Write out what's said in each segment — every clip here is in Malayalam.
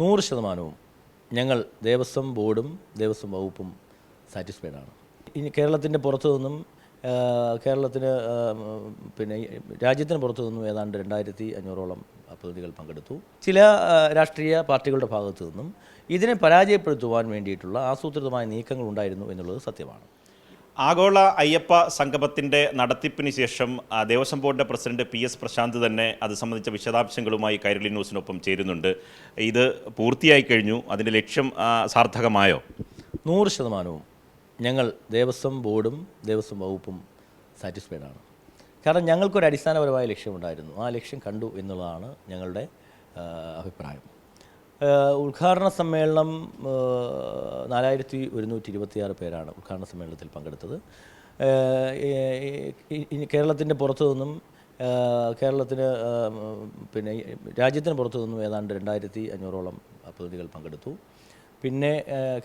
നൂറ് ശതമാനവും ഞങ്ങൾ ദേവസ്വം ബോർഡും ദേവസ്വം വകുപ്പും സാറ്റിസ്ഫൈഡ് ആണ്. ഇനി കേരളത്തിന്റെ പുറത്തു നിന്നും കേരളത്തിന് പിന്നെ രാജ്യത്തിന് പുറത്തു നിന്നും ഏതാണ്ട് രണ്ടായിരത്തി അഞ്ഞൂറോളം പ്രതിനിധികൾ പങ്കെടുത്തു. ചില രാഷ്ട്രീയ പാർട്ടികളുടെ ഭാഗത്തു നിന്നും ഇതിനെ പരാജയപ്പെടുത്തുവാൻ വേണ്ടിയിട്ടുള്ള ആസൂത്രിതമായ നീക്കങ്ങൾ ഉണ്ടായിരുന്നു എന്നുള്ളത് സത്യമാണ്. ആഗോള അയ്യപ്പ സംഗമത്തിന്റെ നടത്തിപ്പിന് ശേഷം ദേവസ്വം ബോർഡിന്റെ പ്രസിഡന്റ് പി എസ് പ്രശാന്ത് തന്നെ അത് സംബന്ധിച്ച വിശദാംശങ്ങളുമായി കൈരളി ന്യൂസിനൊപ്പം ചേരുന്നുണ്ട്. ഇത് പൂർത്തിയായി കഴിഞ്ഞു. അതിന്റെ ലക്ഷ്യം സാർത്ഥകമായോ? നൂറ് ശതമാനവും ഞങ്ങൾ ദേവസ്വം ബോർഡും ദേവസ്വം വകുപ്പും സാറ്റിസ്ഫൈഡ് ആണ്. കാരണം ഞങ്ങൾക്കൊരു അടിസ്ഥാനപരമായ ലക്ഷ്യമുണ്ടായിരുന്നു. ആ ലക്ഷ്യം കണ്ടു എന്നുള്ളതാണ് ഞങ്ങളുടെ അഭിപ്രായം. ഉദ്ഘാടന സമ്മേളനം നാലായിരത്തി ഒരുന്നൂറ്റി ഇരുപത്തിയാറ് പേരാണ് ഉദ്ഘാടന സമ്മേളനത്തിൽ പങ്കെടുത്തത്. കേരളത്തിന്റെ പുറത്തു നിന്നും കേരളത്തിന് പിന്നെ രാജ്യത്തിന് പുറത്തു നിന്നും ഏതാണ്ട് രണ്ടായിരത്തി അഞ്ഞൂറോളം പ്രതിനിധികൾ പങ്കെടുത്തു. പിന്നെ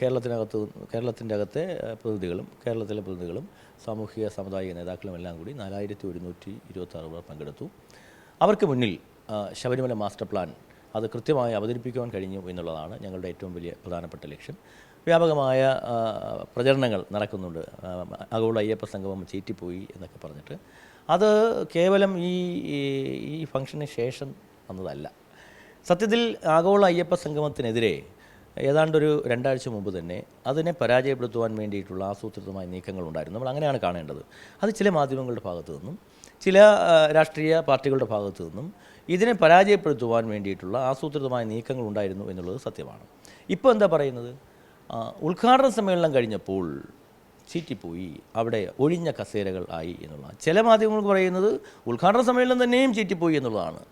കേരളത്തിനകത്ത് കേരളത്തിന്റെ അകത്തെ പ്രതിനിധികളും കേരളത്തിലെ പ്രതിനിധികളും സാമൂഹിക സാമുദായിക നേതാക്കളും എല്ലാം കൂടി നാലായിരത്തി ഒരുന്നൂറ്റി ഇരുപത്തി പേർ പങ്കെടുത്തു. അവർക്ക് മുന്നിൽ ശബരിമല മാസ്റ്റർ പ്ലാൻ അത് കൃത്യമായി അവതരിപ്പിക്കുവാൻ കഴിഞ്ഞു എന്നുള്ളതാണ് ഞങ്ങളുടെ ഏറ്റവും വലിയ പ്രധാനപ്പെട്ട ലക്ഷ്യം. വ്യാപകമായ പ്രചരണങ്ങൾ നടക്കുന്നുണ്ട്. ആഗോള അയ്യപ്പ സംഗമം ചീറ്റിപ്പോയി എന്നൊക്കെ പറഞ്ഞിട്ട്. അത് കേവലം ഈ- ഈ ഫംഗ്ഷന് ശേഷം വന്നതല്ല. സത്യത്തിൽ ആഗോള അയ്യപ്പ സംഗമത്തിനെതിരെ ഏതാണ്ടൊരു രണ്ടാഴ്ച മുമ്പ് തന്നെ അതിനെ പരാജയപ്പെടുത്തുവാൻ വേണ്ടിയിട്ടുള്ള ആസൂത്രിതമായ നീക്കങ്ങളുണ്ടായിരുന്നു. നമ്മൾ അങ്ങനെയാണ് കാണേണ്ടത്. അത് ചില മാധ്യമങ്ങളുടെ ഭാഗത്തു നിന്നും ചില രാഷ്ട്രീയ പാർട്ടികളുടെ ഭാഗത്തു നിന്നും ഇതിനെ പരാജയപ്പെടുത്തുവാൻ വേണ്ടിയിട്ടുള്ള ആസൂത്രിതമായ നീക്കങ്ങൾ ഉണ്ടായിരുന്നു എന്നുള്ളത് സത്യമാണ്. ഇപ്പോൾ എന്താ പറയുന്നത്? ഉദ്ഘാടന സമ്മേളനം കഴിഞ്ഞപ്പോൾ ചീറ്റിപ്പോയി. അവിടെ ഒഴിഞ്ഞ കസേരകൾ ആയി എന്നുള്ളതാണ്. ചില മാധ്യമങ്ങൾ പറയുന്നത് ഉദ്ഘാടന സമ്മേളനം തന്നെയും ചീറ്റിപ്പോയി എന്നുള്ളതാണ്.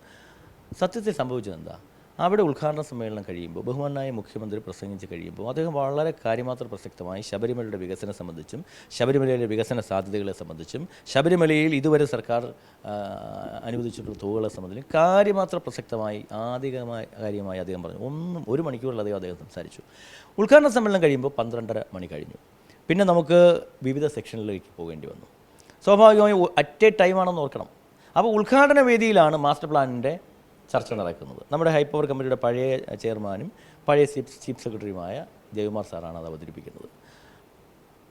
സത്യത്തിൽ സംഭവിച്ചത് എന്താ? അവിടെ ഉദ്ഘാടന സമ്മേളനം കഴിയുമ്പോൾ ബഹുമാനായ മുഖ്യമന്ത്രി പ്രസംഗിച്ച് കഴിയുമ്പോൾ അദ്ദേഹം വളരെ കാര്യമാത്ര പ്രസക്തമായി ശബരിമലയുടെ വികസനം സംബന്ധിച്ചും ശബരിമലയിലെ വികസന സാധ്യതകളെ സംബന്ധിച്ചും ശബരിമലയിൽ ഇതുവരെ സർക്കാർ അനുവദിച്ചിട്ടുള്ള തുകകളെ സംബന്ധിച്ചും കാര്യമാത്ര പ്രസക്തമായി ആധികമായ കാര്യമായി അദ്ദേഹം പറഞ്ഞു. ഒന്നും ഒരു മണിക്കൂറിലധികം അദ്ദേഹം സംസാരിച്ചു. ഉദ്ഘാടന സമ്മേളനം കഴിയുമ്പോൾ പന്ത്രണ്ടര മണി കഴിഞ്ഞു. പിന്നെ നമുക്ക് വിവിധ സെക്ഷനിലേക്ക് പോകേണ്ടി വന്നു. സ്വാഭാവികമായും അറ്റ് എ ടൈമാണെന്ന് ഓർക്കണം. അപ്പോൾ ഉദ്ഘാടന വേദിയിലാണ് മാസ്റ്റർ പ്ലാനിന്റെ ചർച്ച നടക്കുന്നത്. നമ്മുടെ ഹൈപ്പവർ കമ്മിറ്റിയുടെ പഴയ ചെയർമാനും പഴയ ചീഫ് സെക്രട്ടറിയുമായ ജയകുമാർ സാറാണ് അത് അവതരിപ്പിക്കുന്നത്.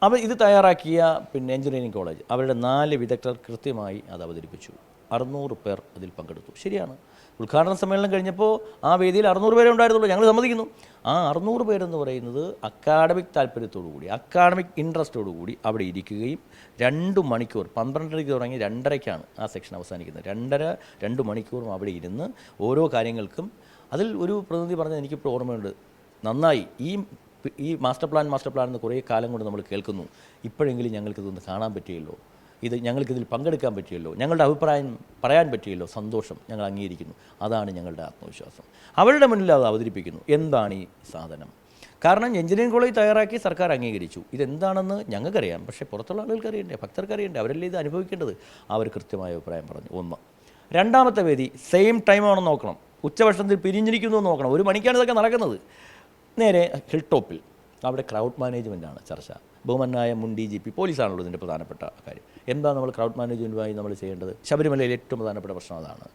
അവർ ഇത് തയ്യാറാക്കിയ പിന്നെ എഞ്ചിനീയറിംഗ് കോളേജ് അവരുടെ നാല് വിദഗ്ധർ കൃത്യമായി അത് അവതരിപ്പിച്ചു. അറുന്നൂറ് പേർ അതിൽ പങ്കെടുത്തു. ശരിയാണ്. ഉദ്ഘാടന സമ്മേളനം കഴിഞ്ഞപ്പോൾ ആ വേദിയിൽ അറുന്നൂറ് പേരെ ഉണ്ടായിരുന്നുള്ളൂ. ഞങ്ങൾ സമ്മതിക്കുന്നു. ആ അറുന്നൂറ് പേരെന്ന് പറയുന്നത് അക്കാഡമിക് താല്പര്യത്തോടു കൂടി അക്കാഡമിക് ഇൻട്രസ്റ്റോടു കൂടി അവിടെ ഇരിക്കുകയും രണ്ട് മണിക്കൂർ പന്ത്രണ്ടരയ്ക്ക് തുടങ്ങി രണ്ടരയ്ക്കാണ് ആ സെക്ഷൻ അവസാനിക്കുന്നത്. രണ്ടര രണ്ട് മണിക്കൂറും അവിടെ ഇരുന്ന് ഓരോ കാര്യങ്ങൾക്കും അതിൽ ഒരു പ്രതിനിധി പറഞ്ഞത് എനിക്കിപ്പോൾ ഓർമ്മയുണ്ട്. നന്നായി ഈ ഈ മാസ്റ്റർ പ്ലാൻ മാസ്റ്റർ പ്ലാൻ എന്ന് കുറേ കാലം കൊണ്ട് നമ്മൾ കേൾക്കുന്നു. ഇപ്പോഴെങ്കിലും ഞങ്ങൾക്കിതൊന്ന് കാണാൻ പറ്റിയല്ലോ ഇത് ഞങ്ങൾക്കിതിൽ പങ്കെടുക്കാൻ പറ്റിയല്ലോ ഞങ്ങളുടെ അഭിപ്രായം പറയാൻ പറ്റിയല്ലോ സന്തോഷം ഞങ്ങൾ അംഗീകരിക്കുന്നു. അതാണ് ഞങ്ങളുടെ ആത്മവിശ്വാസം. അവരുടെ മുന്നിൽ അത് അവതരിപ്പിക്കുന്നു. എന്താണ് ഈ സാധനം? കാരണം എഞ്ചിനീയറിംഗ് കോളേജ് തയ്യാറാക്കി സർക്കാർ അംഗീകരിച്ചു. ഇതെന്താണെന്ന് ഞങ്ങൾക്കറിയാം. പക്ഷേ പുറത്തുള്ള ആളുകൾക്ക് അറിയണ്ടേ? ഭക്തർക്ക് അറിയണ്ടേ അവരല്ലേ ഇത് അനുഭവിക്കേണ്ടത്? അവർ കൃത്യമായ അഭിപ്രായം പറഞ്ഞു. ഒന്ന്. രണ്ടാമത്തെ വേദി. സെയിം ടൈമാണെന്ന് നോക്കണം. ഉച്ചഭക്ഷണത്തിൽ പിരിഞ്ഞിരിക്കുന്നു നോക്കണം. ഒരു മണിക്കാണ് ഇതൊക്കെ നടക്കുന്നത്. നേരെ ഹിൽ ടോപ്പിൽ അവിടെ ക്രൗഡ് മാനേജ്മെന്റാണ് ചർച്ച. ബഹുമാനായ മുൻ ഡി ജി പി പോലീസാണല്ലോ ഇതിന്റെ പ്രധാനപ്പെട്ട കാര്യം. എന്താ നമ്മൾ ക്രൗഡ് മാനേജ്മെന്റുമായി നമ്മൾ ചെയ്യേണ്ടത്? ശബരിമലയിൽ ഏറ്റവും പ്രധാനപ്പെട്ട പ്രശ്നം അതാണ്.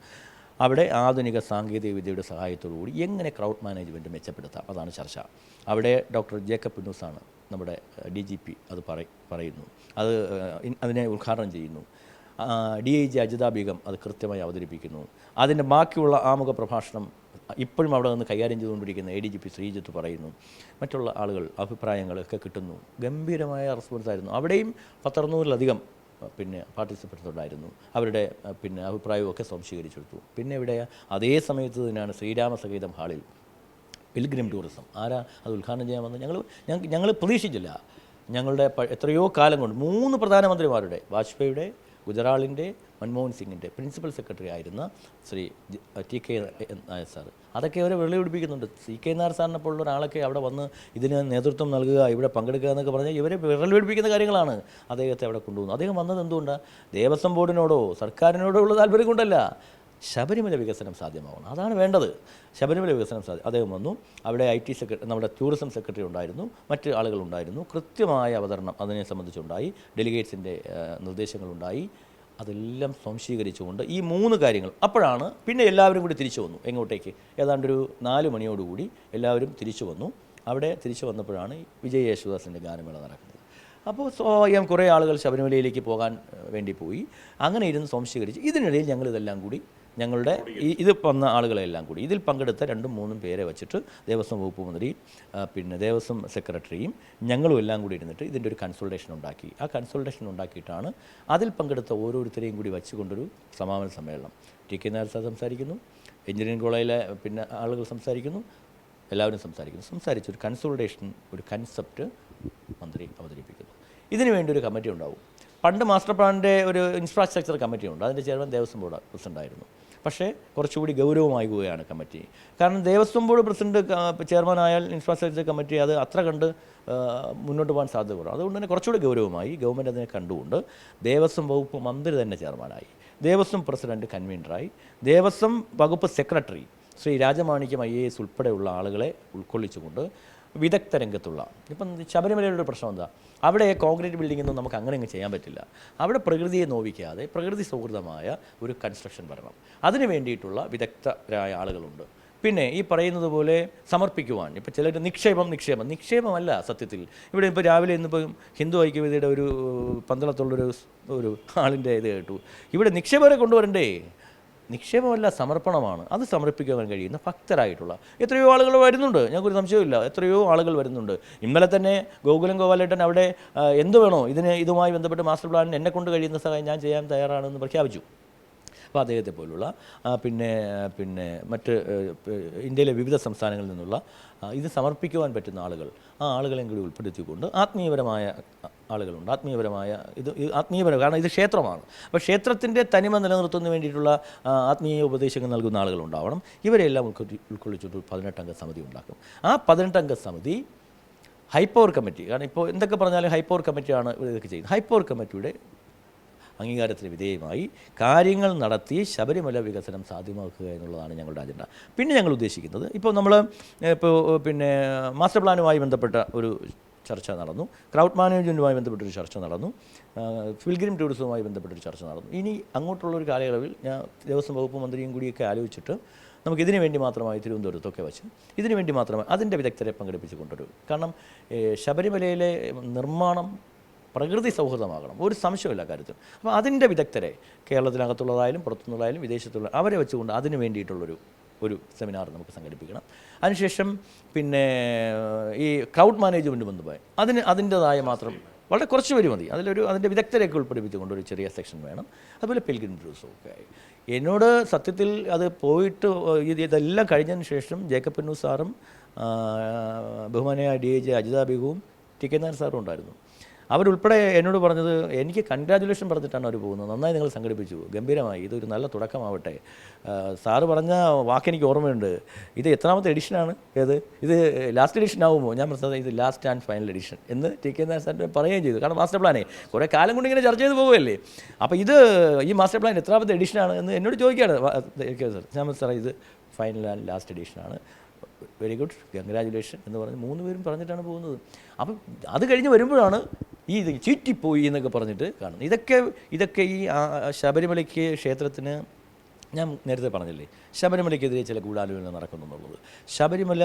അവിടെ ആധുനിക സാങ്കേതിക വിദ്യയുടെ സഹായത്തോടു കൂടി എങ്ങനെ ക്രൗഡ് മാനേജ്മെന്റ് മെച്ചപ്പെടുത്താം? അതാണ് ചർച്ച. അവിടെ ഡോക്ടർ ജേക്കബ് പിന്നൂസാണ് നമ്മുടെ ഡി ജി പി അത് പറ പറയുന്നു. അത് അതിനെ ഉദ്ഘാടനം ചെയ്യുന്നു. D I G Ajitha Begum അത് കൃത്യമായി അവതരിപ്പിക്കുന്നു. അതിന്റെ ബാക്കിയുള്ള ആമുഖ പ്രഭാഷണം ഇപ്പോഴും അവിടെ നിന്ന് കൈകാര്യം ചെയ്തുകൊണ്ടിരിക്കുന്ന A D G P Sreejith പറയുന്നു മറ്റുള്ള ആളുകൾ അഭിപ്രായങ്ങളൊക്കെ കിട്ടുന്നു. ഗംഭീരമായ റെസ്പോൺസ് ആയിരുന്നു. അവിടെയും പത്തറുന്നൂറിലധികം പിന്നെ പാർട്ടിസിപ്പൻസ് ഉണ്ടായിരുന്നു. അവരുടെ പിന്നെ അഭിപ്രായവും ഒക്കെ സംശീകരിച്ചെടുത്തു പിന്നെ ഇവിടെ അതേ സമയത്ത് തന്നെയാണ് ശ്രീരാമസഹിതം ഹാളിൽ പിൽഗ്രിം ടൂറിസം ആരാ? അത് ഉദ്ഘാടനം ഞങ്ങൾ ഞങ്ങൾ ഞങ്ങൾ പ്രതീക്ഷിച്ചില്ല. ഞങ്ങളുടെ എത്രയോ കാലം കൊണ്ട് മൂന്ന് പ്രധാനമന്ത്രിമാരുടെ വാജ്പേയിയുടെ ഗുജറാളിന്റെ മൻമോഹൻ സിംഗിന്റെ പ്രിൻസിപ്പൽ സെക്രട്ടറി ആയിരുന്ന Shri T K Nair sir അതൊക്കെ അവരെ വെള്ളിപിടിപ്പിക്കുന്നുണ്ട് സി കെ നായർ സാറിനെ പോലുള്ള ഒരാളൊക്കെ അവിടെ വന്ന് ഇതിന് നേതൃത്വം നൽകുക ഇവിടെ പങ്കെടുക്കുക എന്നൊക്കെ പറഞ്ഞാൽ ഇവരെ വിരൽ പിടിപ്പിക്കുന്ന കാര്യങ്ങളാണ് അദ്ദേഹത്തെ അവിടെ കൊണ്ടുപോകുന്നത്. അദ്ദേഹം വന്നത് എന്തുകൊണ്ടാണ് ദേവസ്വം ബോർഡിനോടോ സർക്കാരിനോടോ ഉള്ള താല്പര്യം കൊണ്ടല്ല. ശബരിമല വികസനം സാധ്യമാവണം. അതാണ് വേണ്ടത്. ശബരിമല വികസനം സാധ്യ അദ്ദേഹം വന്നു. അവിടെ ഐ ടി സെക്രട്ടറി നമ്മുടെ ടൂറിസം സെക്രട്ടറി ഉണ്ടായിരുന്നു. മറ്റ് ആളുകളുണ്ടായിരുന്നു. കൃത്യമായ അവതരണം അതിനെ സംബന്ധിച്ചുണ്ടായി. ഡെലിഗേറ്റ്സിന്റെ നിർദ്ദേശങ്ങളുണ്ടായി. അതെല്ലാം സംശീകരിച്ചുകൊണ്ട് ഈ മൂന്ന് കാര്യങ്ങൾ അപ്പോഴാണ് പിന്നെ എല്ലാവരും കൂടി തിരിച്ചു വന്നു എങ്ങോട്ടേക്ക്. ഏതാണ്ടൊരു നാല് മണിയോടുകൂടി എല്ലാവരും തിരിച്ചു വന്നു. അവിടെ തിരിച്ചു വന്നപ്പോഴാണ് വിജയ് യേശുദാസിന്റെ ഗാനമേള നടക്കുന്നത്. അപ്പോൾ സ്വാഭാവികം കുറേ ആളുകൾ ശബരിമലയിലേക്ക് പോകാൻ വേണ്ടി പോയി. അങ്ങനെ ഇരുന്ന് സംശീകരിച്ച് ഇതിനിടയിൽ ഞങ്ങൾ ഇതെല്ലാം കൂടി ഞങ്ങളുടെ ഈ ഇത് വന്ന ആളുകളെല്ലാം കൂടി. ഇതിൽ പങ്കെടുത്ത രണ്ടും മൂന്നും പേരെ വെച്ചിട്ട് ദേവസ്വം വകുപ്പ് മന്ത്രി പിന്നെ ദേവസ്വം സെക്രട്ടറിയും ഞങ്ങളും എല്ലാം കൂടി ഇരുന്നിട്ട് ഇതിന്റെ ഒരു കൺസൾട്ടേഷൻ ഉണ്ടാക്കി. ആ കൺസൾട്ടേഷൻ ഉണ്ടാക്കിയിട്ടാണ് അതിൽ പങ്കെടുത്ത ഓരോരുത്തരെയും കൂടി വെച്ചുകൊണ്ടൊരു സമാപന സമ്മേളനം. ടി കെ നായർ സാർ സംസാരിക്കുന്നു എഞ്ചിനീയറിംഗ് കോളേജിലെ പിന്നെ ആളുകൾ സംസാരിക്കുന്നു എല്ലാവരും സംസാരിക്കുന്നു. സംസാരിച്ച് ഒരു കൺസൾട്ടേഷൻ ഒരു കൺസെപ്റ്റ് മന്ത്രി അവതരിപ്പിക്കുന്നു. ഇതിനു വേണ്ടി ഒരു കമ്മിറ്റി ഉണ്ടാവും. പണ്ട് മാസ്റ്റർ പ്ലാനിന്റെ ഒരു ഇൻഫ്രാസ്ട്രക്ചർ കമ്മിറ്റി ഉണ്ട്. അതിന്റെ ചെയർമാൻ ദേവസ്വം ബോർഡ് പ്രസിഡന്റായിരുന്നു പക്ഷേ കുറച്ചുകൂടി ഗൗരവമാകുകയാണ് കമ്മിറ്റി. കാരണം ദേവസ്വം ബോർഡ് പ്രസിഡന്റ് ചെയർമാൻ ആയാൽ ഇൻഫ്രാസ്ട്രക്ചർ കമ്മിറ്റി അത് അത്ര കണ്ട് മുന്നോട്ട് പോകാൻ സാധ്യത കുറവ് അതുകൊണ്ട് തന്നെ കുറച്ചുകൂടി ഗൗരവമായി ഗവൺമെന്റ് അതിനെ കണ്ടുകൊണ്ട് ദേവസ്വം വകുപ്പ് മന്ത്രി തന്നെ ചെയർമാനായി. ദേവസ്വം പ്രസിഡന്റ് കൺവീനറായി. ദേവസ്വം വകുപ്പ് secretary Shri Rajamanickam I A S ഉൾപ്പെടെയുള്ള ആളുകളെ ഉൾക്കൊള്ളിച്ചുകൊണ്ട് വിദഗ്ധ രംഗത്തുള്ള. ഇപ്പം ശബരിമലയുടെ പ്രശ്നം എന്താ? അവിടെ കോൺക്രീറ്റ് ബിൽഡിംഗ് ഒന്നും നമുക്ക് അങ്ങനെ അങ്ങ് ചെയ്യാൻ പറ്റില്ല. അവിടെ പ്രകൃതിയെ നോവിക്കാതെ പ്രകൃതി സൗഹൃദമായ ഒരു കൺസ്ട്രക്ഷൻ വരണം അതിന് വേണ്ടിയിട്ടുള്ള വിദഗ്ധരായ ആളുകളുണ്ട്. പിന്നെ ഈ പറയുന്നത് പോലെ സമർപ്പിക്കുവാൻ ഇപ്പോൾ ചിലർ നിക്ഷേപം നിക്ഷേപം. നിക്ഷേപമല്ല സത്യത്തിൽ. ഇവിടെ ഇപ്പോൾ രാവിലെ ഇന്നിപ്പോൾ ഹിന്ദു ഐക്യവേദിയുടെ ഒരു പന്തളത്തുള്ളൊരു ഒരു ആളിന്റെ ഇത് കേട്ടു. ഇവിടെ നിക്ഷേപകരെ കൊണ്ടുവരണ്ടേ? നിക്ഷേപമല്ല സമർപ്പണമാണ്. അത് സമർപ്പിക്കുവാൻ കഴിയുന്ന ഭക്തരായിട്ടുള്ള എത്രയോ ആളുകൾ വരുന്നുണ്ട്. ഞങ്ങൾക്കൊരു സംശയമില്ല എത്രയോ ആളുകൾ വരുന്നുണ്ട്. ഇന്നലെ തന്നെ ഗോകുലം ഗോപാലേട്ടൻ അവിടെ എന്ത് വേണോ ഇതിന് ഇതുമായി ബന്ധപ്പെട്ട് മാസ്റ്റർ പ്ലാനിന് എന്നെ കൊണ്ട് കഴിയുന്ന സഹായം ഞാൻ ചെയ്യാൻ തയ്യാറാണെന്ന് പ്രഖ്യാപിച്ചു. അപ്പോൾ അദ്ദേഹത്തെ പോലുള്ള പിന്നെ പിന്നെ മറ്റ് ഇന്ത്യയിലെ വിവിധ സംസ്ഥാനങ്ങളിൽ നിന്നുള്ള ഇത് സമർപ്പിക്കുവാൻ പറ്റുന്ന ആളുകൾ ആ ആളുകളെയും കൂടി ഉൾപ്പെടുത്തിക്കൊണ്ട് ആത്മീയപരമായ ആളുകളുണ്ട്. ആത്മീയപരമായ ഇത് ആത്മീയപരം കാരണം ഇത് ക്ഷേത്രമാണ്. അപ്പോൾ ക്ഷേത്രത്തിന്റെ തനിമ നിലനിർത്തുന്നതിന് വേണ്ടിയിട്ടുള്ള ആത്മീയ ഉപദേശങ്ങൾ നൽകുന്ന ആളുകളുണ്ടാവണം ഇവരെല്ലാം ഉൾക്കൊള്ളി ഉൾക്കൊള്ളിച്ചിട്ട് പതിനെട്ടംഗ സമിതി ഉണ്ടാക്കും. ആ പതിനെട്ടംഗ സമിതി ഹൈപ്പവർ കമ്മിറ്റി കാരണം ഇപ്പോൾ എന്തൊക്കെ പറഞ്ഞാലും ഹൈപ്പവർ കമ്മിറ്റിയാണ് ഇതൊക്കെ ചെയ്യുന്നത്. ഹൈപ്പവർ കമ്മിറ്റിയുടെ അംഗീകാരത്തിന് വിധേയമായി കാര്യങ്ങൾ നടത്തി ശബരിമല വികസനം സാധ്യമാക്കുക എന്നുള്ളതാണ് ഞങ്ങളുടെ അജണ്ട. പിന്നെ ഞങ്ങൾ ഉദ്ദേശിക്കുന്നത് ഇപ്പോൾ നമ്മൾ ഇപ്പോൾ പിന്നെ മാസ്റ്റർ പ്ലാനുമായി ബന്ധപ്പെട്ട ഒരു ചർച്ച നടന്നു. ക്രൗഡ് മാനേജ്മെന്റുമായി ബന്ധപ്പെട്ടൊരു ചർച്ച നടന്നു. ഫിൽഗ്രിം ടൂറിസവുമായി ബന്ധപ്പെട്ടൊരു ചർച്ച നടന്നു. ഇനി അങ്ങോട്ടുള്ളൊരു കാലയളവിൽ ഞാൻ ദേവസ്വം വകുപ്പ് മന്ത്രിയും കൂടിയൊക്കെ ആലോചിച്ചിട്ട് നമുക്ക് ഇതിനു വേണ്ടി മാത്രമായി തിരുവനന്തപുരത്തൊക്കെ വെച്ച് ഇതിനു വേണ്ടി മാത്രമായി അതിന്റെ വിദഗ്ധരെ പങ്കെടുപ്പിച്ച് കൊണ്ടുവരും. കാരണം ശബരിമലയിലെ നിർമ്മാണം പ്രകൃതി സൗഹൃദമാകണം. ഒരു സംശയമില്ല കാര്യത്തിൽ. അപ്പോൾ അതിന്റെ വിദഗ്ധരെ കേരളത്തിനകത്തുള്ളതായാലും പുറത്തുനിന്നുള്ളതായാലും വിദേശത്തുള്ള അവരെ വെച്ചുകൊണ്ട് അതിന് വേണ്ടിയിട്ടുള്ളൊരു ഒരു സെമിനാർ നമുക്ക് സംഘടിപ്പിക്കണം. അതിനുശേഷം പിന്നെ ഈ ക്രൗഡ് മാനേജ്മെന്റ് ബന്ധമായി അതിന് അതിന്റെതായ മാത്രം വളരെ കുറച്ച് പേര് മതി. അതിലൊരു അതിന്റെ വിദഗ്ധരെയൊക്കെ ഉൾപ്പെടുത്തിക്കൊണ്ട് ഒരു ചെറിയ സെക്ഷൻ വേണം. അതുപോലെ പെൽഗ്രിം ടൂറിസം ഒക്കെ ആയി. എന്നോട് സത്യത്തിൽ അത് പോയിട്ട് ഇതെല്ലാം കഴിഞ്ഞതിന് ശേഷം ജേക്കബ് പെന്നു സാറും ബഹുമാനായ ഡി എ ജെ അജിത ബിഗുവും ടി കെ നായർ സാറും ഉണ്ടായിരുന്നു. അവരുൾപ്പെടെ എന്നോട് പറഞ്ഞത് എനിക്ക് കൺഗ്രാജുലേഷൻ പറഞ്ഞിട്ടാണ് അവർ പോകുന്നത്. നന്നായി നിങ്ങൾ സംഘടിപ്പിച്ചു. ഗംഭീരമായി. ഇതൊരു നല്ല തുടക്കമാവട്ടെ. സാറ് പറഞ്ഞ വാക്കെനിക്ക് ഓർമ്മയുണ്ട്. ഇത് എത്രാമത്തെ എഡിഷനാണ് ഏത്? ഇത് ലാസ്റ്റ് എഡിഷൻ ആവുമോ? ഞാൻ പറഞ്ഞത് ഇത് ലാസ്റ്റ് ആൻഡ് ഫൈനൽ എഡിഷൻ എന്ന് ടി. കെ. നായർ സാറിന് പറയുകയും ചെയ്തു. കാരണം മാസ്റ്റർ പ്ലാനേ കുറേ കാലം കൊണ്ട് ഇങ്ങനെ ചർച്ച ചെയ്ത് പോകുമല്ലേ അപ്പോൾ ഇത് ഈ മാസ്റ്റർ പ്ലാൻ എത്രാമത്തെ എഡിഷനാണ് എന്ന് എന്നോട് ചോദിക്കുകയാണ്. സാർ ഞാൻ സാറേ ഇത് ഫൈനൽ ആൻഡ് ലാസ്റ്റ് എഡിഷനാണ് വെരി ഗുഡ് കൺഗ്രാജുലേഷൻ എന്ന് പറഞ്ഞ് മൂന്ന് പേരും പറഞ്ഞിട്ടാണ് പോകുന്നത്. അപ്പം അത് കഴിഞ്ഞ് വരുമ്പോഴാണ് ഈ ഇത് ചീറ്റിപ്പോയി എന്നൊക്കെ പറഞ്ഞിട്ട് കാണുന്നു ഇതൊക്കെ ഇതൊക്കെ ഈ ശബരിമലയ്ക്ക് ക്ഷേത്രത്തിന് ഞാൻ നേരത്തെ പറഞ്ഞില്ലേ ശബരിമലയ്ക്കെതിരെ ചില ഗൂഢാലോചന നടക്കുന്നു എന്നുള്ളത് ശബരിമല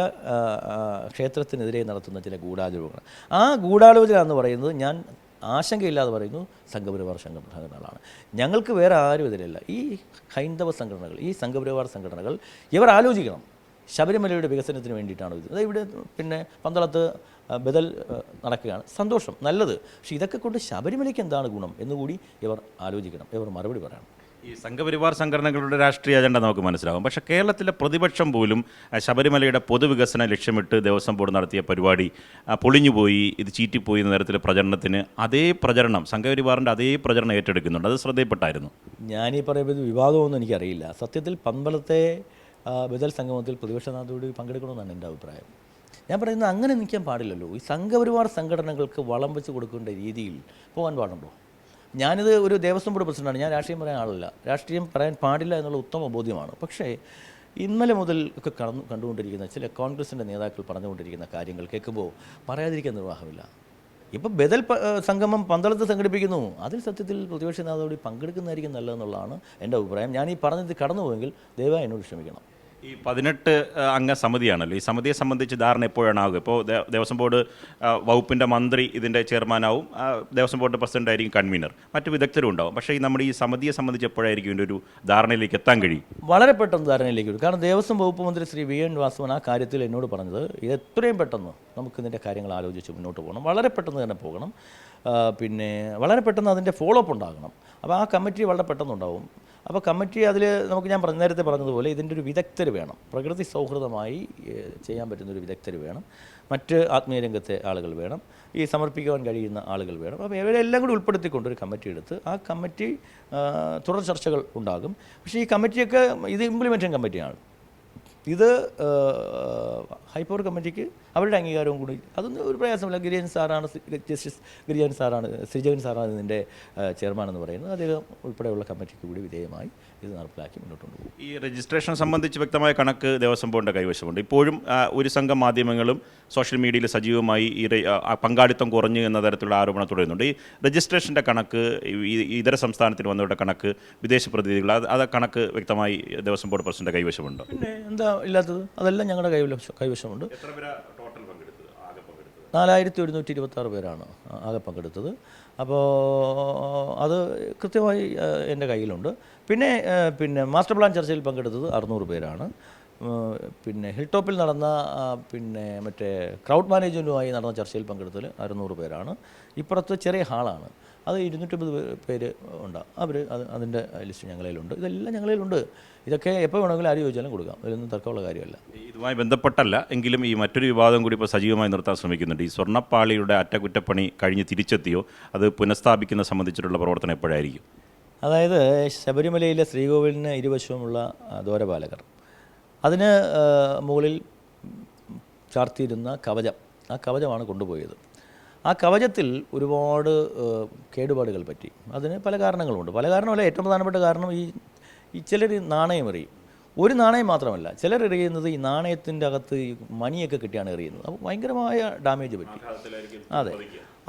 ക്ഷേത്രത്തിനെതിരെ നടത്തുന്ന ചില ഗൂഢാലോചനകൾ. ആ ഗൂഢാലോചന എന്ന് പറയുന്നത് ഞാൻ ആശങ്കയില്ലാതെ പറയുന്നു സംഘപരിവാർ സംഘടനകളാണ്. ഞങ്ങൾക്ക് വേറെ ആരും എതിരല്ല. ഈ ഹൈന്ദവ സംഘടനകൾ ഈ സംഘപരിവാർ സംഘടനകൾ ഇവർ ആലോചിക്കണം. ശബരിമലയുടെ വികസനത്തിന് വേണ്ടിയിട്ടാണ് ഇത്? അതായത് ഇവിടെ പിന്നെ പന്തളത്ത് ബദൽ നടക്കുകയാണ്. സന്തോഷം നല്ലത്. പക്ഷേ ഇതൊക്കെ കൊണ്ട് ശബരിമലയ്ക്ക് എന്താണ് ഗുണം എന്നുകൂടി ഇവർ ആലോചിക്കണം. ഇവർ മറുപടി പറയണം. ഈ സംഘപരിവാർ സംഘടനകളുടെ രാഷ്ട്രീയ അജണ്ട നമുക്ക് മനസ്സിലാകും. പക്ഷേ കേരളത്തിലെ പ്രതിപക്ഷം പോലും ശബരിമലയുടെ പൊതുവികസന ലക്ഷ്യമിട്ട് ദേവസ്വം ബോർഡ് നടത്തിയ പരിപാടി പൊളിഞ്ഞുപോയി ഇത് ചീറ്റിപ്പോയി എന്ന തരത്തിലെ പ്രചരണത്തിന് അതേ പ്രചരണം സംഘപരിവാറിന്റെ അതേ പ്രചരണം ഏറ്റെടുക്കുന്നുണ്ട്. അത് ശ്രദ്ധയിൽപ്പെട്ടായിരുന്നു. ഞാനീ പറയുന്നത് വിവാദമൊന്നും എനിക്കറിയില്ല. സത്യത്തിൽ പമ്പലത്തെ ബദൽ സംഗമത്തിൽ പ്രതിപക്ഷ നേതാവോട് പങ്കെടുക്കണമെന്നാണ് എന്റെ അഭിപ്രായം. ഞാൻ പറയുന്നത് അങ്ങനെ നിൽക്കാൻ പാടില്ലല്ലോ. ഈ സംഘപരിവാർ സംഘടനകൾക്ക് വളം വെച്ച് കൊടുക്കേണ്ട രീതിയിൽ പോകാൻ പാടുണ്ടോ? ഞാനിത് ഒരു ദേവസ്വം ബോർഡ് പ്രസിഡന്റാണ്. ഞാൻ രാഷ്ട്രീയം പറയാൻ ആളല്ല. രാഷ്ട്രീയം പറയാൻ പാടില്ല എന്നുള്ള ഉത്തമ ബോധ്യമാണ്. പക്ഷേ ഇന്നലെ മുതൽ ഒക്കെ കടന്നു കണ്ടുകൊണ്ടിരിക്കുന്ന ചില കോൺഗ്രസിന്റെ നേതാക്കൾ പറഞ്ഞുകൊണ്ടിരിക്കുന്ന കാര്യങ്ങൾ കേൾക്കുമ്പോൾ പറയാതിരിക്കാൻ നിർവാഹമില്ല. ഇപ്പോൾ ബദൽ സംഗമം പന്തളത്ത് സംഘടിപ്പിക്കുന്നു. അതിൽ സത്യത്തിൽ പ്രതിപക്ഷ നേതാവ് പങ്കെടുക്കുന്നതായിരിക്കും നല്ലതെന്നുള്ളതാണ് എന്റെ അഭിപ്രായം. ഞാൻ ഈ പറഞ്ഞത് കടന്നുപോയെങ്കിൽ ദയവായി എന്നോട് ക്ഷമിക്കണം. ഈ പതിനെട്ട് അംഗ സമിതിയാണല്ലോ. ഈ സമിതിയെ സംബന്ധിച്ച് ധാരണ എപ്പോഴാണ് ആകുക ഇപ്പോൾ ദേവസ്വം ബോർഡ് വകുപ്പിന്റെ മന്ത്രി ഇതിന്റെ ചെയർമാനാവും. ദേവസ്വം ബോർഡ് പ്രസിഡന്റ് ആയിരിക്കും കൺവീനർ. മറ്റു വിദഗ്ധരും ഉണ്ടാവും പക്ഷേ ഈ നമ്മുടെ ഈ സമിതിയെ സംബന്ധിച്ച് എപ്പോഴായിരിക്കും ഇതിന്റെ ഒരു ധാരണയിലേക്ക് എത്താൻ കഴിയും? വളരെ പെട്ടെന്ന് ധാരണയിലേക്ക് വരും. കാരണം ദേവസ്വം വകുപ്പ് മന്ത്രി ശ്രീ വി എൻ വാസവൻ ആ കാര്യത്തിൽ എന്നോട് പറഞ്ഞത് ഇത് എത്രയും പെട്ടെന്ന് നമുക്ക് ഇതിന്റെ കാര്യങ്ങൾ ആലോചിച്ച് മുന്നോട്ട് പോകണം. വളരെ പെട്ടെന്ന് തന്നെ പോകണം. പിന്നെ വളരെ പെട്ടെന്ന് അതിന്റെ ഫോളോ അപ്പ് ഉണ്ടാകണം. അപ്പോൾ ആ കമ്മിറ്റി വളരെ പെട്ടെന്നുണ്ടാവും അപ്പോൾ കമ്മിറ്റി അതിൽ നമുക്ക് ഞാൻ പറഞ്ഞ നേരത്തെ പറഞ്ഞതുപോലെ ഇതിന്റെ ഒരു വിദഗ്ധർ വേണം. പ്രകൃതി സൗഹൃദമായി ചെയ്യാൻ പറ്റുന്ന ഒരു വിദഗ്ധർ വേണം. മറ്റ് ആത്മീയ രംഗത്തെ ആളുകൾ വേണം. ഈ സമർപ്പിക്കുവാൻ കഴിയുന്ന ആളുകൾ വേണം. അപ്പോൾ ഇവരെല്ലാം കൂടി ഉൾപ്പെടുത്തിക്കൊണ്ട് ഒരു കമ്മിറ്റി എടുത്ത് ആ കമ്മിറ്റി തുടർ ചർച്ചകൾ ഉണ്ടാകും. പക്ഷേ ഈ കമ്മിറ്റിയൊക്കെ ഇത് ഇംപ്ലിമെന്റിംഗ് കമ്മിറ്റിയാണ്. ഇത് ഹൈപ്പവർ കമ്മിറ്റിക്ക് അവരുടെ അംഗീകാരവും കൂടി. അതൊന്നും ഒരു പ്രയാസമില്ല. ഗിരിജൻ സാറാണ് ജസ്റ്റിസ് ഗിരിജൻ സാറാണ് ശ്രീജഗൻ സാറാണ് ഇതിന്റെ ചെയർമാൻ എന്ന് പറയുന്നത്. അദ്ദേഹം ഉൾപ്പെടെയുള്ള കമ്മിറ്റിക്ക് കൂടി വിധേയമായി ഇത് നടപ്പിലാക്കി മുന്നോട്ട് കൊണ്ടുപോകും ഈ രജിസ്ട്രേഷൻ സംബന്ധിച്ച് വ്യക്തമായ കണക്ക് ദേവസ്വം ബോർഡിന്റെ കൈവശമുണ്ട്. ഇപ്പോഴും ഒരു സംഘം മാധ്യമങ്ങളും സോഷ്യൽ മീഡിയയിൽ സജീവമായി ഈ പങ്കാളിത്തം കുറഞ്ഞു എന്ന തരത്തിലുള്ള ആരോപണം തുടരുന്നുണ്ട്. ഈ രജിസ്ട്രേഷന്റെ കണക്ക് ഇതര സംസ്ഥാനത്തിന് വന്നവരുടെ കണക്ക് വിദേശ പ്രതിനിധികൾ അത് അത് കണക്ക് വ്യക്തമായി ദേവസ്വം ബോർഡ് പ്രസിഡന്റ് കൈവശമുണ്ട്? പിന്നെ എന്താ ഇല്ലാത്തത്? അതെല്ലാം ഞങ്ങളുടെ കൈവശം. കൈവശമുണ്ട് പങ്കെടുത്തത്? നാലായിരത്തി ഒരുന്നൂറ്റി ഇരുപത്താറ് പേരാണ് ആകെ പങ്കെടുത്തത്. അപ്പോൾ അത് കൃത്യമായി എന്റെ കയ്യിലുണ്ട്. പിന്നെ പിന്നെ മാസ്റ്റർ പ്ലാൻ ചർച്ചയിൽ പങ്കെടുത്തത് അറുന്നൂറ് പേരാണ്. പിന്നെ ഹിൽ ടോപ്പിൽ നടന്ന പിന്നെ മറ്റേ ക്രൗഡ് മാനേജ്മെന്റുമായി നടന്ന ചർച്ചയിൽ പങ്കെടുത്തത് അറുന്നൂറ് പേരാണ്. ഇപ്പുറത്ത് ചെറിയ ഹാളാണ്. അത് ഇരുന്നൂറ്റമ്പത് പേര് ഉണ്ടാകും അവർ അത് അതിന്റെ ലിസ്റ്റ് ഞങ്ങളിലുണ്ട്. ഇതെല്ലാം ഞങ്ങളിലുണ്ട്. ഇതൊക്കെ എപ്പോൾ വേണമെങ്കിലും ആര് ചോദിച്ചാലും കൊടുക്കാം. അതിലൊന്നും തർക്കമുള്ള കാര്യമല്ല. ഇതുമായി ബന്ധപ്പെട്ടല്ല. എങ്കിലും ഈ മറ്റൊരു വിവാദം കൂടി ഇപ്പോൾ സജീവമായി നിർത്താൻ ശ്രമിക്കുന്നുണ്ട്. ഈ സ്വർണപ്പാളിയുടെ അറ്റകുറ്റപ്പണി കഴിഞ്ഞ് തിരിച്ചെത്തിയോ? അത് പുനഃസ്ഥാപിക്കുന്ന സംബന്ധിച്ചിട്ടുള്ള പ്രവർത്തനം എപ്പോഴായിരിക്കും? അതായത് ശബരിമലയിലെ ശ്രീകോവിലിന് ഇരുവശവുമുള്ള ദ്വാരപാലകർ. അതിന് മുകളിൽ ചാർത്തിയിരുന്ന കവചം. ആ കവചമാണ് കൊണ്ടുപോയത്. ആ കവചത്തിൽ ഒരുപാട് കേടുപാടുകൾ പറ്റി. അതിന് പല കാരണങ്ങളുമുണ്ട് പല കാരണമല്ല ഏറ്റവും പ്രധാനപ്പെട്ട കാരണം ഈ ഈ ചിലർ നാണയം എറിയും. ഒരു നാണയം മാത്രമല്ല ചിലർ എറിയുന്നത് ഈ നാണയത്തിന്റെ അകത്ത് ഈ മണിയൊക്കെ കിട്ടിയാണ് എറിയുന്നത്. അപ്പോൾ ഭയങ്കരമായ ഡാമേജ് പറ്റി. അതെ.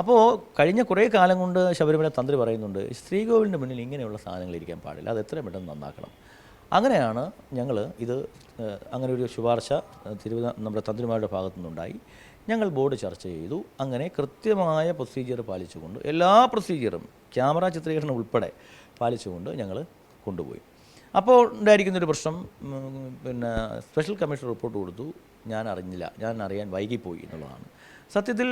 അപ്പോൾ കഴിഞ്ഞ കുറേ കാലം കൊണ്ട് ശബരിമല തന്ത്രി പറയുന്നുണ്ട് ശ്രീകോവിലിന് മുന്നിൽ ഇങ്ങനെയുള്ള സാധനങ്ങൾ ഇരിക്കാൻ പാടില്ല അത് എത്രയും പെട്ടെന്ന് നന്നാക്കണം. അങ്ങനെയാണ് ഞങ്ങൾ ഇത് അങ്ങനെ ഒരു ശുപാർശ തിരുവിത നമ്മുടെ തന്ത്രിമാരുടെ ഭാഗത്തു നിന്നുണ്ടായി ഞങ്ങൾ ബോർഡ് ചർച്ച ചെയ്തു. അങ്ങനെ കൃത്യമായ പ്രൊസീജിയർ പാലിച്ചുകൊണ്ട് എല്ലാ പ്രൊസീജിയറും ക്യാമറ ചിത്രീകരണം ഉൾപ്പെടെ പാലിച്ചുകൊണ്ട് ഞങ്ങൾ കൊണ്ടുപോയി. അപ്പോൾ ഉണ്ടായിരിക്കുന്നൊരു പ്രശ്നം പിന്നെ സ്പെഷ്യൽ കമ്മീഷൻ റിപ്പോർട്ട് കൊടുത്തു. ഞാൻ അറിഞ്ഞില്ല. ഞാൻ അറിയാൻ വൈകിപ്പോയി എന്നുള്ളതാണ്. സത്യത്തിൽ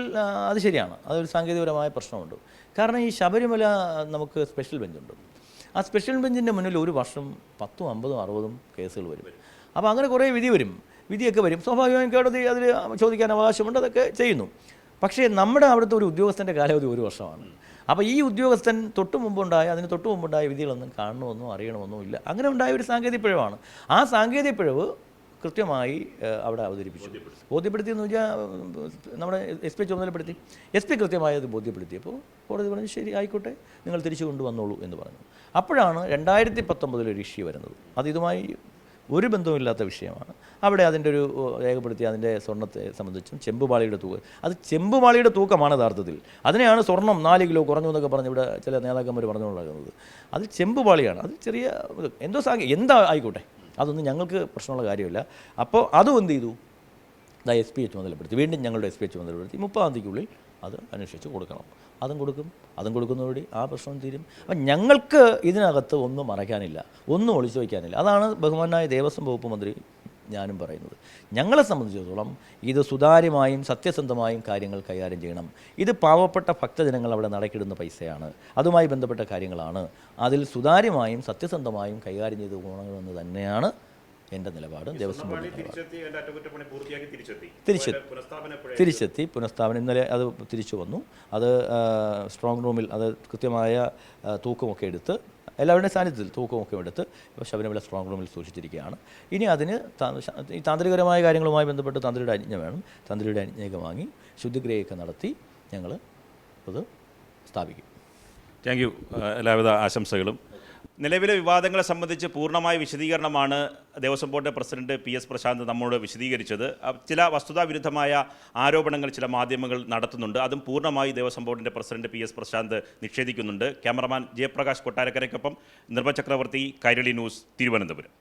അത് ശരിയാണ്. അതൊരു സാങ്കേതികപരമായ പ്രശ്നമുണ്ട്. കാരണം ഈ ശബരിമല നമുക്ക് സ്പെഷ്യൽ ബെഞ്ചുണ്ട് ആ സ്പെഷ്യൽ ബെഞ്ചിന്റെ മുന്നിൽ ഒരു വർഷം പത്തും അമ്പതും അറുപതും കേസുകൾ വരും. അപ്പോൾ അങ്ങനെ കുറേ വിധി വരും. വിധിയൊക്കെ വരും. സ്വാഭാവികമായും കോടതി അതിൽ ചോദിക്കാൻ അവകാശമുണ്ട് അതൊക്കെ ചെയ്യുന്നു. പക്ഷേ നമ്മുടെ അവിടുത്തെ ഒരു ഉദ്യോഗസ്ഥന്റെ കാലാവധി ഒരു വർഷമാണ്. അപ്പോൾ ഈ ഉദ്യോഗസ്ഥൻ തൊട്ട് മുമ്പുണ്ടായ അതിന് തൊട്ട് മുമ്പുണ്ടായ വിധികളൊന്നും കാണണമെന്നോ അറിയണമെന്നോ ഇല്ല. അങ്ങനെ ഉണ്ടായ ഒരു സാങ്കേതിക പിഴവാണ് ആ സാങ്കേതിക പിഴവ് കൃത്യമായി അവിടെ അവതരിപ്പിച്ചു. ബോധ്യപ്പെടുത്തി. എന്ന് വെച്ചാൽ നമ്മുടെ എസ് പി ചുമതലപ്പെടുത്തി. എസ് പി കൃത്യമായി അത് ബോധ്യപ്പെടുത്തിയപ്പോൾ കോടതി പറഞ്ഞു ശരി ആയിക്കോട്ടെ നിങ്ങൾ തിരിച്ചു കൊണ്ടുവന്നോളൂ എന്ന് പറഞ്ഞു. അപ്പോഴാണ് രണ്ടായിരത്തി പത്തൊമ്പതിലൊരു ഇഷ്യൂ വരുന്നത്. അത് ഇതുമായി ഒരു ബന്ധവുമില്ലാത്ത വിഷയമാണ്. അവിടെ അതിന്റെ ഒരു രേഖപ്പെടുത്തി അതിന്റെ സ്വർണത്തെ സംബന്ധിച്ചും ചെമ്പുപാളിയുടെ തൂക്കം. അത് ചെമ്പുപാളിയുടെ തൂക്കമാണ് യഥാർത്ഥത്തിൽ. അതിനെയാണ് സ്വർണം നാല് കിലോ കുറഞ്ഞു എന്നൊക്കെ പറഞ്ഞ് ഇവിടെ ചില നേതാക്കന്മാർ പറഞ്ഞുകൊണ്ടിരിക്കുന്നത്. അത് ചെമ്പുപാളിയാണ് അത് ചെറിയ എന്തോ സാഹചര്യം എന്താ ആയിക്കോട്ടെ. അതൊന്നും ഞങ്ങൾക്ക് പ്രശ്നമുള്ള കാര്യമില്ല. അപ്പോൾ അതും എന്ത് ചെയ്തു? ദാ എസ് പി ചുമതലപ്പെടുത്തി വീണ്ടും ഞങ്ങളുടെ എസ് പി ചുമതലപ്പെടുത്തി മുപ്പതാം തീയതിക്കുള്ളിൽ അത് അന്വേഷിച്ച് കൊടുക്കണം. അതും കൊടുക്കും അതും കൊടുക്കുന്നതോടെ ആ പ്രശ്നം തീരും. അപ്പം ഞങ്ങൾക്ക് ഇതിനകത്ത് ഒന്നും മറയ്ക്കാനില്ല ഒന്നും ഒളിച്ചു വയ്ക്കാനില്ല. അതാണ് ബഹുമാനായ ദേവസ്വം വകുപ്പ് മന്ത്രി ഞാനും പറയുന്നത്. ഞങ്ങളെ സംബന്ധിച്ചിടത്തോളം ഇത് സുതാര്യമായും സത്യസന്ധമായും കാര്യങ്ങൾ കൈകാര്യം ചെയ്യണം. ഇത് പാവപ്പെട്ട ഭക്തജനങ്ങൾ അവിടെ നടക്കിടുന്ന പൈസയാണ്. അതുമായി ബന്ധപ്പെട്ട കാര്യങ്ങളാണ്. അതിൽ സുതാര്യമായും സത്യസന്ധമായും കൈകാര്യം ചെയ്ത് പോകണമെന്ന് തന്നെയാണ് എന്റെ നിലപാട് ദേവസ്വം ബോർഡ് നിലപാട്. അറ്റകുറ്റപ്പണി പൂർത്തിയാക്കി തിരിച്ചെത്തി. തിരിച്ചെത്തി തിരിച്ചെത്തി. പുനഃസ്ഥാപനം ഇന്നലെ അത് തിരിച്ചു വന്നു. അത് സ്ട്രോങ് റൂമിൽ അത് കൃത്യമായ തൂക്കമൊക്കെ എടുത്ത് എല്ലാവരുടെയും സാന്നിധ്യത്തിൽ തൂക്കമൊക്കെ എടുത്ത് ഇപ്പോൾ ശബരിമല സ്ട്രോങ് റൂമിൽ സൂക്ഷിച്ചിരിക്കുകയാണ്. ഇനി അതിന് ഈ താന്ത്രികരമായ കാര്യങ്ങളുമായി ബന്ധപ്പെട്ട് തന്ത്രിയുടെ അനുജ്ഞ വേണം. തന്ത്രിയുടെ അനുജ്ഞയൊക്കെ വാങ്ങി ശുദ്ധിക്രിയയൊക്കെ നടത്തി ഞങ്ങൾ അത് സ്ഥാപിക്കും. താങ്ക് യു എല്ലാവിധ ആശംസകളും. നിലവിലെ വിവാദങ്ങളെ സംബന്ധിച്ച് പൂർണമായ വിശദീകരണമാണ് Devaswom board president P S Prashanth നമ്മോട് വിശദീകരിച്ചത്. ചില വസ്തുതാവിരുദ്ധമായ ആരോപണങ്ങൾ ചില മാധ്യമങ്ങൾ നടത്തുന്നുണ്ട്. അതും പൂർണമായി ദേവസ്വം ബോർഡിന്റെ പ്രസിഡന്റ് പി എസ് പ്രശാന്ത് നിഷേധിക്കുന്നുണ്ട്. ക്യാമറമാൻ ജയപ്രകാശ് കൊട്ടാരക്കരയ്ക്കൊപ്പം നിർമ്മ ചക്രവർത്തി കൈരളി ന്യൂസ് തിരുവനന്തപുരം.